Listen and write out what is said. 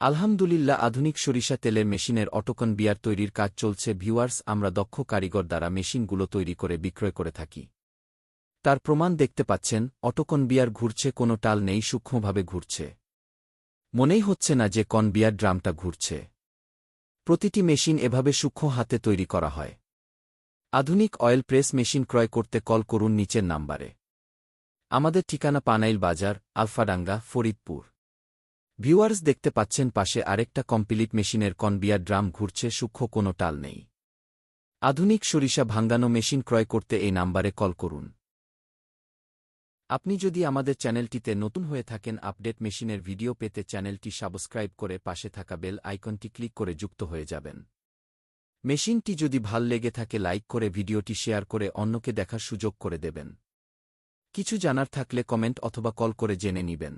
আলহামদুলিল্লাহ, আধুনিক সরিষা তেলের মেশিনের অটোকন বিয়ার তৈরির কাজ চলছে। ভিউয়ার্স, আমরা দক্ষ কারিগর দ্বারা মেশিনগুলো তৈরি করে বিক্রয় করে থাকি। তার প্রমাণ দেখতে পাচ্ছেন, অটোকন বিয়ার ঘুরছে, কোনো টাল নেই, সূক্ষ্মভাবে ঘুরছে। মনেই হচ্ছে না যে কন বিয়ার ড্রামটা ঘুরছে। প্রতিটি মেশিন এভাবে সূক্ষ্ম হাতে তৈরি করা হয়। আধুনিক অয়েল প্রেস মেশিন ক্রয় করতে কল করুন নিচের নাম্বারে। আমাদের ঠিকানা পানাইল বাজার, আলফাডাঙ্গা, ফরিদপুর। ভিউয়ার্স দেখতে পাচ্ছেন পাশে আরেকটা কমপ্লিট মেশিনের কনবিয়ার ড্রাম ঘুরছে, সূক্ষ্ম কোনো টাল নেই। আধুনিক সরিষা ভাঙ্গানো মেশিন ক্রয় করতে এই নাম্বারে কল করুন। আপনি যদি আমাদের চ্যানেলটিতে নতুন হয়ে থাকেন, আপডেট মেশিনের ভিডিও পেতে চ্যানেলটি সাবস্ক্রাইব করে পাশে থাকা বেল আইকনটি ক্লিক করে যুক্ত হয়ে যাবেন। মেশিনটি যদি ভালো লেগে থাকে, লাইক করে ভিডিওটি শেয়ার করে অন্যকে দেখার সুযোগ করে দেবেন। কিছু জানার থাকলে কমেন্ট অথবা কল করে জেনে নিবেন।